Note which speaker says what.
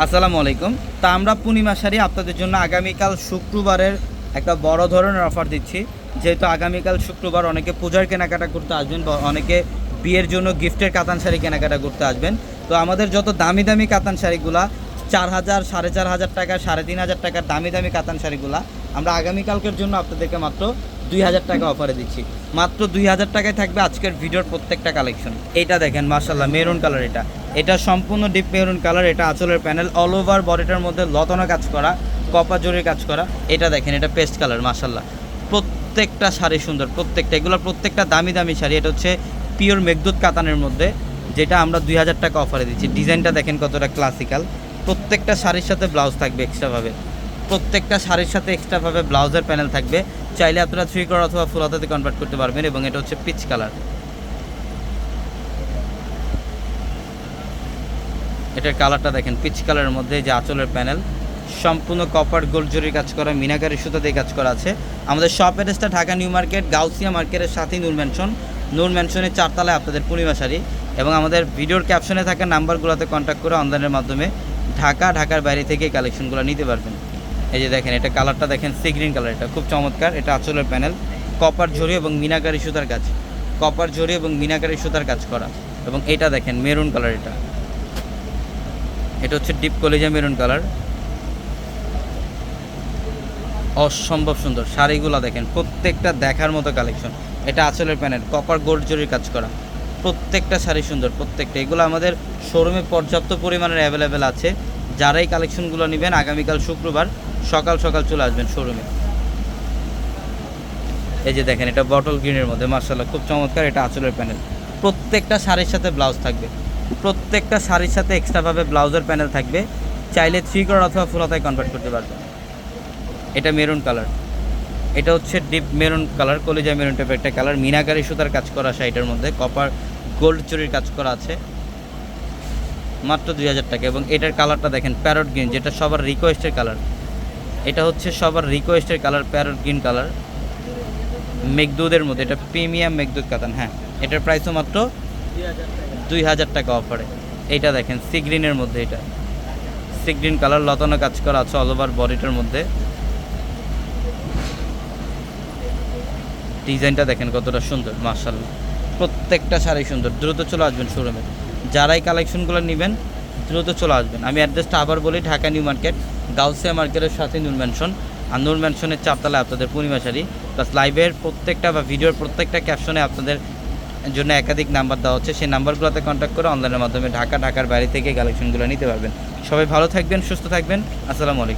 Speaker 1: আসসালামু আলাইকুম। তা আমরা পূর্ণিমা শাড়ি আপনাদের জন্য আগামীকাল শুক্রবারের একটা বড় ধরনের অফার দিচ্ছি। যেহেতু আগামীকাল শুক্রবার অনেকে পূজার কেনাকাটা করতে আসবেন বা অনেকে বিয়ের জন্য গিফটের কাতান শাড়ি কেনাকাটা করতে আসবেন। তো আমাদের যত দামি দামি কাতান শাড়িগুলা, চার হাজার, সাড়ে চার হাজার টাকা, সাড়ে তিন হাজার টাকার দামি দামি কাতান শাড়িগুলা, আমরা আগামীকালকের জন্য আপনাদেরকে মাত্র দুই হাজার টাকা অফারে দিচ্ছি। মাত্র দুই হাজার টাকায় থাকবে আজকের ভিডিওর প্রত্যেকটা কালেকশন। এটা দেখেন মার্শাল্লাহ মেরুন কালার এটা। এটা সম্পূর্ণ ডিপ মেরুন কালার এটা আঁচলের প্যানেল অল ওভার বডিটার মধ্যে লতানো কাজ করা কপা জরির কাজ করা, এটা দেখেন, এটা পেস্ট কালার মার্শাল্লাহ প্রত্যেকটা শাড়ি সুন্দর, প্রত্যেকটা, এগুলো প্রত্যেকটা দামি দামি শাড়ি, এটা হচ্ছে পিওর মেঘদূত কাতানের মধ্যে, যেটা আমরা দুই হাজার টাকা অফারে দিচ্ছি। ডিজাইনটা দেখেন কতটা ক্লাসিক্যাল প্রত্যেকটা শাড়ির সাথে ব্লাউজ থাকবে এক্সট্রাভাবে প্রত্যেকটা শাড়ির সাথে এক্সট্রাভাবে ব্লাউজের প্যানেল থাকবে। চাইলে আপনারা থ্রি কর অথবা ফুল হাতাতে কনভার্ট করতে পারবেন এবং এটা হচ্ছে পিচ কালার এটার কালারটা দেখেন পিচ কালারের মধ্যে যে আঁচলের প্যানেল সম্পূর্ণ কপার গোল্ড কাজ করা মিনাকারি সুতা দিয়ে কাজ করা আছে। আমাদের শপ অ্যাড্রেসটা ঢাকা নিউ মার্কেট গাউসিয়া মার্কেটের সাথেই নূর ম্যানশন নূর ম্যানশনের চারতলায় আপনাদের পূর্ণিমা শাড়ি এবং আমাদের ভিডিওর ক্যাপশনে থাকা নাম্বারগুলোতে কন্ট্যাক্ট করে অনলাইনের মাধ্যমে ঢাকা, ঢাকার বাইরে থেকে কালেকশনগুলো নিতে পারবেন। এই যে দেখেন, এটা কালারটা দেখেন সি গ্রিন কালার এটা, খুব চমৎকার, এটা আঁচলের প্যানেল কপার ঝরি এবং মিনাকারি সুতার কাজ কপার ঝরি এবং মিনাকারি সুতার কাজ করা এবং এটা দেখেন মেরুন কালার এটা। এটা হচ্ছে ডিপ কলেজা মেরুন কালার অসম্ভব সুন্দর, শাড়িগুলো দেখেন, প্রত্যেকটা দেখার মতো কালেকশন এটা আঁচলের প্যানেল কপার গোল্ড জরির কাজ করা। প্রত্যেকটা শাড়ি সুন্দর, প্রত্যেকটা। এগুলো আমাদের শোরুমে পর্যাপ্ত পরিমাণের অ্যাভেলেবেল আছে। যারাই কালেকশনগুলো নেবেন, আগামীকাল শুক্রবার সকাল সকাল চলে আসবেন শোরুমে এই যে দেখেন, এটা বটল গ্রিনের মধ্যে মার্শাল্লাহ খুব চমৎকার, এটা আঁচলের প্যানেল। প্রত্যেকটা শাড়ির সাথে ব্লাউজ থাকবে। প্রত্যেকটা শাড়ির সাথে এক্সট্রাভাবে ব্লাউজের প্যানেল থাকবে। চাইলে থ্রি কর অথবা ফুলাতায় কনভার্ট করতে পারবেন। এটা মেরুন কালার এটা হচ্ছে ডিপ মেরুন কালার কলিজা মেরুন টাইপের একটা কালার মিনাকারি সুতার কাজ করা শাড়িটার মধ্যে কপার গোল্ড চুরির কাজ করা আছে। মাত্র দুই হাজার টাকা। এবং এটার কালারটা দেখেন প্যারট গ্রিন যেটা সবার রিকোয়েস্টের কালার এটা হচ্ছে সবার রিকোয়েস্টের কালার প্যারট গ্রিন কালার মেঘদুদের মধ্যে, এটা প্রিমিয়াম মেঘদুদ কাতান হ্যাঁ। এটার প্রাইসও মাত্র দুই হাজার টাকা অফারে এইটা দেখেন সি গ্রিনের মধ্যে এটা। সি গ্রিন কালার লতানো কাজ করা আছে অল ওভার বডিটার মধ্যে। ডিজাইনটা দেখেন কতটা সুন্দর মার্শাল্লাহ প্রত্যেকটা শাড়ি সুন্দর, দ্রুত চলে আসবেন শোরুমে যারাই কালেকশনগুলো নেবেন, দ্রুত চলে আসবেন। আমি অ্যাড্রেসটা আবার বলি, ঢাকা নিউ মার্কেট, গাউসিয়া মার্কেটের সাথে নূর ম্যানশন। আর নূর ম্যানশনের চারতলায় আপনাদের পূর্ণিমা শাড়ি। প্লাস লাইভের প্রত্যেকটা বা ভিডিওর প্রত্যেকটা ক্যাপশনে আপনাদের জন্য একাধিক নাম্বার দেওয়া হচ্ছে। সেই নাম্বারগুলোতে কন্ট্যাক্ট করে অনলাইনের মাধ্যমে ঢাকা, ঢাকার বাইরে থেকে কালেকশনগুলো নিতে পারবেন। সবাই ভালো থাকবেন, সুস্থ থাকবেন। আসসালামু আলাইকুম।